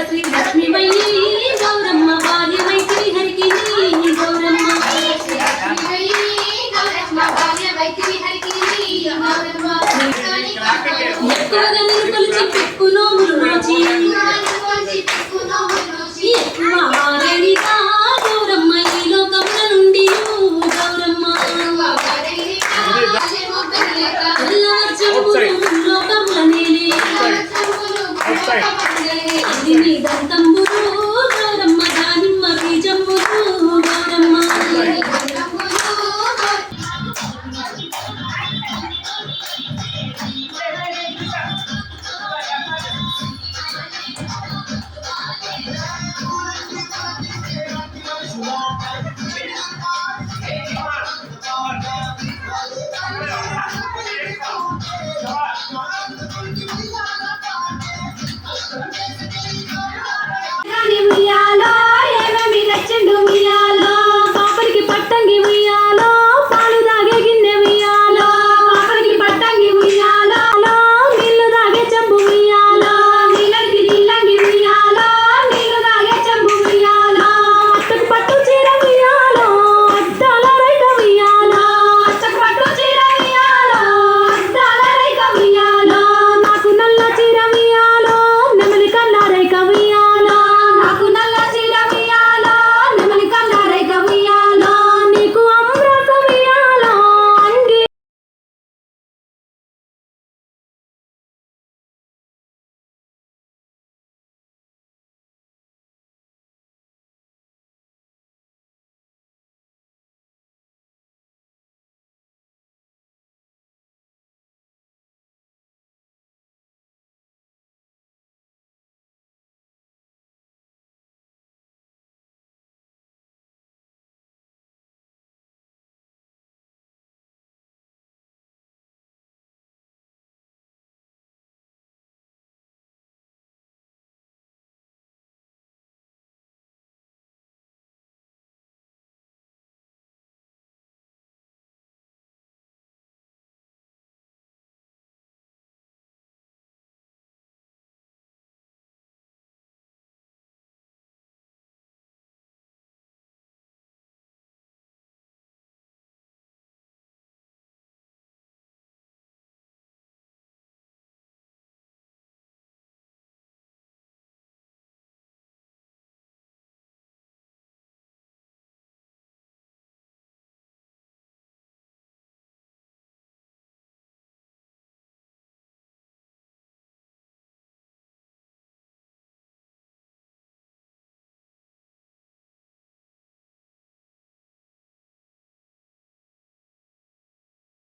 శ్రీ లక్ష్మీమై గౌరమ్మ బాల్యమై శ్రీహరికి గౌరమ్మ. ఎక్కువగా నేను కొలిచి పెక్కు నోములు నోచి. ఎక్కువ ఆరేణిత గౌరమ్మ ఈ లోకముల నుండి గౌరమ్మ. అల్లవర్చంబులు లోకముల నేలే. begini dan tembus